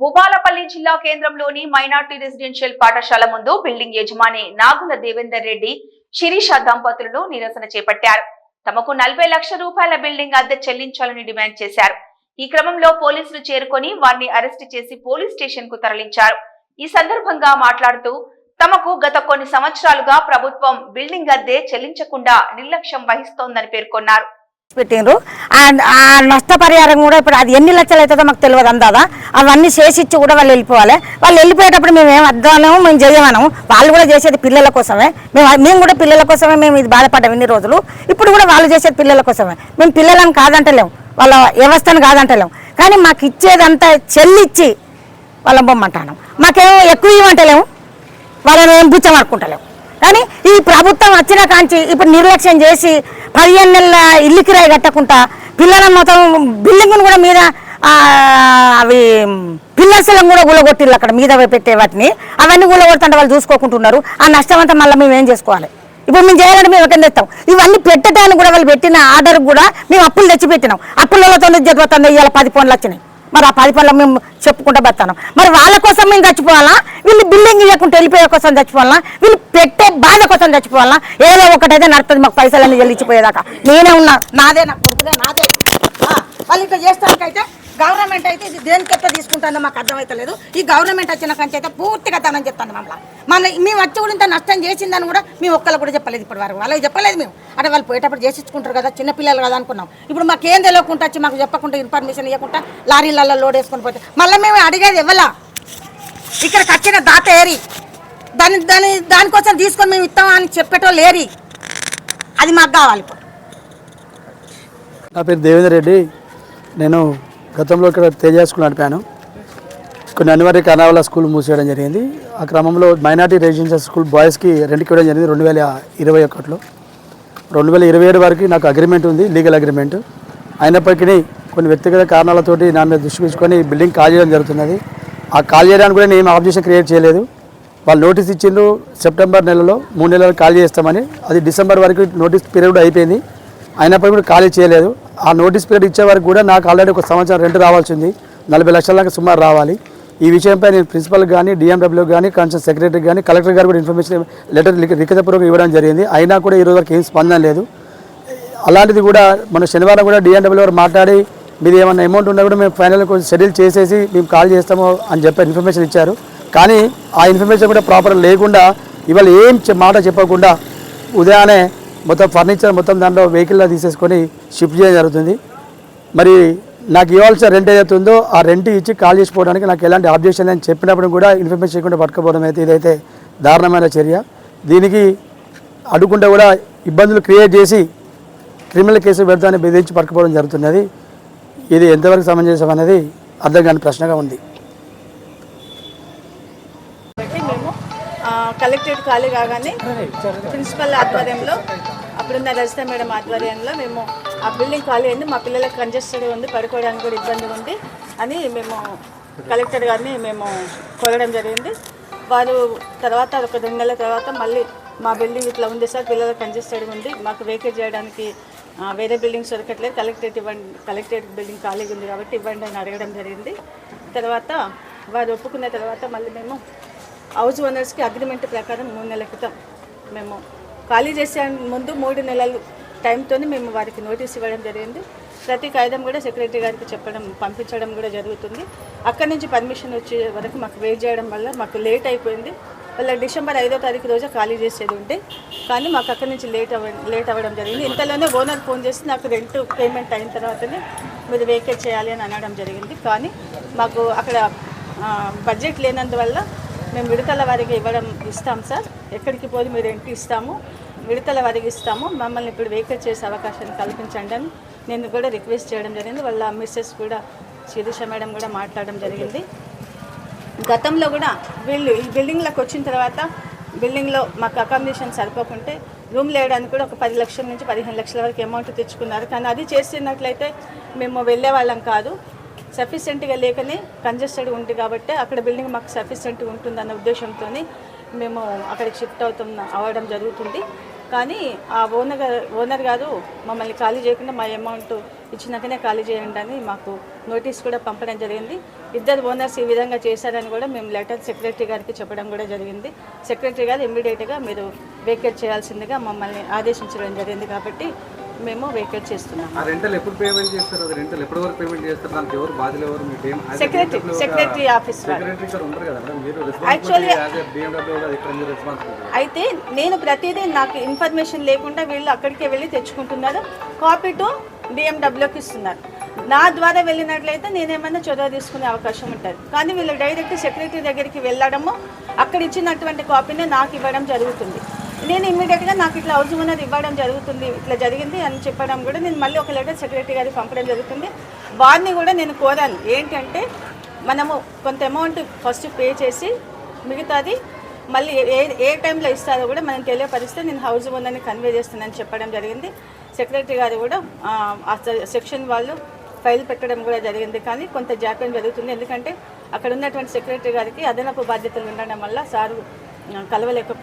భూపాలపల్లి జిల్లా కేంద్రంలోని minority residential పాఠశాల ముందు బిల్డింగ్ యజమాని నాగుల దేవేందర్ రెడ్డి శిరీష దంపతులను నిరసన చేపట్టారు. తమకు నలభై లక్షల రూపాయల బిల్డింగ్ అద్దె చెల్లించాలని డిమాండ్ చేశారు. ఈ క్రమంలో పోలీసులు చేరుకొని వారిని అరెస్ట్ చేసి పోలీస్ స్టేషన్కు తరలించారు. ఈ సందర్భంగా మాట్లాడుతూ తమకు గత కొన్ని సంవత్సరాలుగా ప్రభుత్వం బిల్డింగ్ అద్దె చెల్లించకుండా నిర్లక్ష్యం వహిస్తోందని పేర్కొన్నారు. పెట్టిండ్రు. ఆ నష్టపరిహారం కూడా ఇప్పుడు అది ఎన్ని లక్షలు అవుతుందో మాకు తెలియదు అందాదా. అవన్నీ చేసిచ్చి కూడా వాళ్ళు వెళ్ళిపోవాలి. వాళ్ళు వెళ్ళిపోయేటప్పుడు మేము ఏం అర్థమనము మేము చేయమనము. వాళ్ళు కూడా చేసేది పిల్లల కోసమే. మేము మేము కూడా పిల్లల కోసమే మేము ఇది బాధపడ్డాం ఇన్ని రోజులు. ఇప్పుడు కూడా వాళ్ళు చేసేది పిల్లల కోసమే. మేము పిల్లలను కాదంటలేము వాళ్ళ వ్యవస్థను కాదంటలేము కానీ మాకు ఇచ్చేదంతా చెల్లిచ్చి వాళ్ళం బొమ్మంటాను. మాకేమో ఎక్కువ ఇవ్వమంటలేము. వాళ్ళని ఏం బుచ్చమనుకుంటలేము కానీ ఈ ప్రభుత్వం వచ్చిన కాంచి ఇప్పుడు నిర్లక్ష్యం చేసి పదిహేను నెలల ఇల్లు కిరాయి కట్టకుండా పిల్లల మొత్తం బిల్డింగ్ను కూడా మీద అవి పిల్లర్స్లను కూడా గులగొట్టిల్లు అక్కడ మీద పెట్టే వాటిని. అవన్నీ గులగొడుతుంటే వాళ్ళు చూసుకోకుంటున్నారు. ఆ నష్టం అంతా మళ్ళీ మేము ఏం చేసుకోవాలి? ఇప్పుడు మేము చేయాలంటే మేము ఎక్కడ తెస్తాం. ఇవన్నీ పెట్టడానికి కూడా వాళ్ళు పెట్టిన ఆర్డర్ కూడా మేము అప్పులు తెచ్చి పెట్టినాం అప్పులతో జరుగుతుంది ఇవాళ పది పనులు వచ్చినాయి. మరి ఆ పది పనులు మేము చెప్పుకుంటూ బతాను. మరి వాళ్ళ కోసం మేము చచ్చిపోవాలా? వీళ్ళు బిల్డింగ్ ఇవ్వకుండా వెళ్ళిపోయే కోసం చచ్చిపోవాలా? వీళ్ళు పెట్టే బాధ కోసం చచ్చిపోవాలా? ఏదో ఒకటైతే నడుతుంది మాకు పైసలన్నీ చెల్లించిపోయేదాకా నేనే ఉన్నా నాదే నా కొడుకుదే నాదే. వాళ్ళు ఇట్లా చేస్తానికైతే గవర్నమెంట్ అయితే ఇది దేనికి ఎట్లా తీసుకుంటానో మాకు అర్థమైతలేదు. ఈ గవర్నమెంట్ వచ్చిన కంటే అయితే పూర్తిగా తనని చెప్తాను మమ్మల్ని. మన మేము వచ్చి కూడా ఇంత నష్టం చేసిందని కూడా మేము ఒక్కళ్ళు కూడా చెప్పలేదు ఇప్పటి వరకు. వాళ్ళకి చెప్పలేదు మేము. అంటే వాళ్ళు పోయేటప్పుడు చేసించుకుంటారు కదా చిన్నపిల్లలు కదా అనుకున్నాం. ఇప్పుడు మాకు ఏం తెలియకుండా వచ్చి మాకు చెప్పకుండా ఇన్ఫర్మేషన్ ఇవ్వకుండా లారీలలో లోడ్ వేసుకొని పోతే మళ్ళీ మేము అడిగేది ఇవ్వలా ఇక్కడ కట్టిన దాత ఏరి. దాని దాని దానికోసం తీసుకొని మేము ఇస్తామని అని చెప్పేటోళ్ళు ఏరి. అది మాకు కావాలి ఇప్పుడు. నా పేరు దేవేందర్ రెడ్డి. నేను గతంలో ఇక్కడ తేజ స్కూల్ నడిపాను. కొన్ని అనివార్య కారణాల స్కూల్ మూసేయడం జరిగింది. ఆ క్రమంలో మైనార్టీ రెసిడెన్షియల్ స్కూల్ బాయ్స్కి రెండుకి ఇవ్వడం జరిగింది రెండు వేల ఇరవై ఒకటిలో. రెండు వేల ఇరవై ఏడు వరకు నాకు అగ్రిమెంట్ ఉంది లీగల్ అగ్రిమెంట్. అయినప్పటికీ కొన్ని వ్యక్తిగత కారణాలతోటి నా మీద దృష్టి పెంచుకొని బిల్డింగ్ కాల్ చేయడం జరుగుతున్నది. ఆ కాల్ చేయడానికి కూడా నేను ఆబ్జెక్షన్ క్రియేట్ చేయలేదు. వాళ్ళు నోటీస్ ఇచ్చిండ్రు సెప్టెంబర్ నెలలో మూడు నెలలు ఖాళీ చేస్తామని. అది డిసెంబర్ వరకు నోటీస్ పీరియడ్ అయిపోయింది. అయినప్పటికీ కూడా ఖాళీ చేయలేదు. ఆ నోటీస్ పీరియడ్ ఇచ్చే వరకు కూడా నాకు ఆల్రెడీ ఒక సంవత్సరం రెంట్ రావాల్సింది. నలభై లక్షల దాకా సుమారు రావాలి. ఈ విషయంపై నేను ప్రిన్సిపల్ కానీ డిఎండబ్ల్యూ కానీ కన్సర్న్ సెక్రటరీ కానీ కలెక్టర్ గారు కూడా ఇన్ఫర్మేషన్ లెటర్ లిఖితపూర్వకం ఇవ్వడం జరిగింది. అయినా కూడా ఈ వరకు ఏం స్పందన లేదు. అలాంటిది కూడా మన శనివారం కూడా డిఎండబ్ల్యూ గారు మాట్లాడి మీరు ఏమన్నా అమౌంట్ ఉన్నా కూడా మేము ఫైనల్ షెడ్యూల్ చేసేసి మేము కాల్ చేస్తాము అని చెప్పి ఇన్ఫర్మేషన్ ఇచ్చారు. కానీ ఆ ఇన్ఫర్మేషన్ కూడా ప్రాపర్ లేకుండా ఇవాళ ఏం మాట చెప్పకుండా ఉదయాన్నే మొత్తం ఫర్నిచర్ మొత్తం దాంట్లో వెహికల్లో తీసేసుకొని షిఫ్ట్ చేయడం జరుగుతుంది. మరి నాకు ఇవ్వాల్సిన రెంట్ ఏదైతే ఉందో ఆ రెంట్ ఇచ్చి కాల్ చేసిపోవడానికి నాకు ఎలాంటి ఆబ్జెక్షన్ అని చెప్పినప్పుడు కూడా ఇన్ఫర్మేషన్ చేయకుండా పట్టుకోవడం అయితే ఇదైతే దారుణమైన చర్య. దీనికి అడుగుంటే కూడా ఇబ్బందులు క్రియేట్ చేసి క్రిమినల్ కేసు పెడతానని బెదిరించి పట్టుకుపోవడం జరుగుతున్నది. ఇది ఎంతవరకు సమంజసం అనేది అర్థం కాని ప్రశ్నగా ఉంది కాబట్టి మేము ఆ, కలెక్టరేట్ ఖాళీ కాగానే ప్రిన్సిపల్ ఆధ్వర్యంలో అప్పుడున్న రజిత మేడం ఆధ్వర్యంలో మేము ఆ బిల్డింగ్ ఖాళీ అయింది. మా పిల్లలకు కంజెస్టెడ్ ఉంది పడుకోవడానికి కూడా ఇబ్బంది ఉంది అని మేము కలెక్టర్ గారిని మేము కోరడం జరిగింది. వారు తర్వాత ఒక రెండు నెలల తర్వాత మళ్ళీ మా బిల్డింగ్ ఇట్లా ఉంది సార్ పిల్లలకు కంజెస్టెడ్ ఉంది మాకు వేకేట్ చేయడానికి వేరే బిల్డింగ్స్ దొరకట్లేదు కలెక్టరేట్ ఇవ్వండి కలెక్టరేట్ బిల్డింగ్ ఖాళీగా ఉంది కాబట్టి ఇవ్వండి అని అడగడం జరిగింది. తర్వాత వారు ఒప్పుకున్న తర్వాత మళ్ళీ మేము హౌస్ ఓనర్స్కి అగ్రిమెంట్ ప్రకారం మూడు నెలల క్రితం మేము ఖాళీ చేసే ముందు మూడు నెలలు టైంతో మేము వారికి నోటీస్ ఇవ్వడం జరిగింది. ప్రతి కాగితం కూడా సెక్రటరీ గారికి చెప్పడం పంపించడం కూడా జరుగుతుంది. అక్కడి నుంచి పర్మిషన్ వచ్చే వరకు మాకు వెయిట్ చేయడం వల్ల మాకు లేట్ అయిపోయింది. వాళ్ళ డిసెంబర్ ఐదో తారీఖు రోజు ఖాళీ చేసేది ఉంటే కానీ మాకు అక్కడి నుంచి లేట్ అవ లేట్ అవ్వడం జరిగింది. ఇంతలోనే ఓనర్ ఫోన్ చేసి నాకు రెంట్ పేమెంట్ అయిన తర్వాతనే మీరు వేకేట్ చేయాలి అని అనడం జరిగింది. కానీ మాకు అక్కడ బడ్జెట్ లేనందువల్ల మేము విడతల వారికి ఇవ్వడం ఇస్తాం సార్. ఎక్కడికి పోయి మీరు రెంట్ ఇస్తాము. విడతల వారికి ఇస్తాము. మమ్మల్ని ఇప్పుడు వెహికల్ చేసే అవకాశాన్ని కల్పించండి అని నేను కూడా రిక్వెస్ట్ చేయడం జరిగింది. వాళ్ళ మిస్సెస్ కూడా శిరీష మేడం కూడా మాట్లాడడం జరిగింది. గతంలో కూడా వీళ్ళు ఈ బిల్డింగ్లోకి వచ్చిన తర్వాత బిల్డింగ్లో మాకు అకామిడేషన్ సరిపోకుంటే రూమ్ లేయడానికి కూడా ఒక పది లక్షల నుంచి పదిహేను లక్షల వరకు అమౌంట్ తెచ్చుకున్నారు. కానీ అది చేసినట్లయితే మేము వెళ్ళే వాళ్ళం కాదు. సఫిషియెంట్గా లేకనే కంజెస్టెడ్ ఉంది కాబట్టి అక్కడ బిల్డింగ్ మాకు సఫిషియెంట్గా ఉంటుందన్న ఉద్దేశంతో మేము అక్కడికి షిఫ్ట్ అవుతున్న అవ్వడం జరుగుతుంది. కానీ ఆ ఓనర్ ఓనర్ గారు మమ్మల్ని ఖాళీ చేయకుండా మా అమౌంట్ ఇచ్చినాకనే ఖాళీ చేయండి అని మాకు నోటీస్ కూడా పంపడం జరిగింది. ఇద్దరు ఓనర్స్ ఈ విధంగా చేశారని కూడా మేము లెటర్ సెక్రటరీ గారికి చెప్పడం కూడా జరిగింది. సెక్రటరీ గారు ఇమ్మీడియట్గా మీరు వేకేట్ చేయాల్సిందిగా మమ్మల్ని ఆదేశించడం జరిగింది కాబట్టి మేము వేకేట్ చేస్తున్నాం. ఆ రెంటల్ ఎప్పుడు పేమెంట్ చేస్తారు? అది రెంటల్ ఎప్పటి వరకు పేమెంట్ చేస్తారు? దానికి ఎవరు బాధ్యులు ఎవరు? మీకు ఏం సెక్రటరీ సెక్రటరీ ఆఫీస్ వాళ్ళు. సెక్రటరీ ఇక్కడ ఉండరు కదా మేడం. మీరు రెస్పాన్సిబిలిటీ యాజ్ ఏ బిఎండబ్ల్యూ ఇక్కడ మీరు రెస్పాన్సిబిలిటీ అయితే నేను ప్రతిదీ నాకు ఇన్ఫర్మేషన్ లేకుండా వీళ్ళు అక్కడికే వెళ్ళి తెచ్చుకుంటున్నారు. కాపీ టు బిఎండబ్ల్యూకి ఇస్తున్నారు. నా ద్వారా వెళ్ళినట్లయితే నేనేమన్నా చొరవ తీసుకునే అవకాశం ఉంటుంది. కానీ వీళ్ళు డైరెక్ట్ సెక్రటరీ దగ్గరికి వెళ్ళడము అక్కడ ఇచ్చినటువంటి కాపీని నాకు ఇవ్వడం జరుగుతుంది. నేను ఇమ్మీడియట్గా నాకు ఇట్లా అవసరం ఉన్నది ఇవ్వడం జరుగుతుంది ఇట్లా జరిగింది అని చెప్పడం కూడా నేను మళ్ళీ ఒక లెటర్ సెక్రటరీ గారికి పంపడం జరుగుతుంది. వారిని కూడా నేను కోరాను. ఏంటంటే మనము కొంత అమౌంట్ ఫస్ట్ పే చేసి మిగతాది మళ్ళీ ఏ ఏ టైంలో ఇస్తారో కూడా మనం తెలియపరిస్తే నేను హౌస్ ఓనర్ని కన్వే చేస్తానని చెప్పడం జరిగింది. సెక్రటరీ గారు కూడా ఆ, సెక్షన్ వాళ్ళు ఫైల్ పెట్టడం కూడా జరిగింది. కానీ కొంత జాప్యం జరుగుతుంది. ఎందుకంటే అక్కడ ఉన్నటువంటి సెక్రటరీ గారికి అదనపు బాధ్యతలు ఉండడం వల్ల సారు ఆ, కలవలేకపోయారు.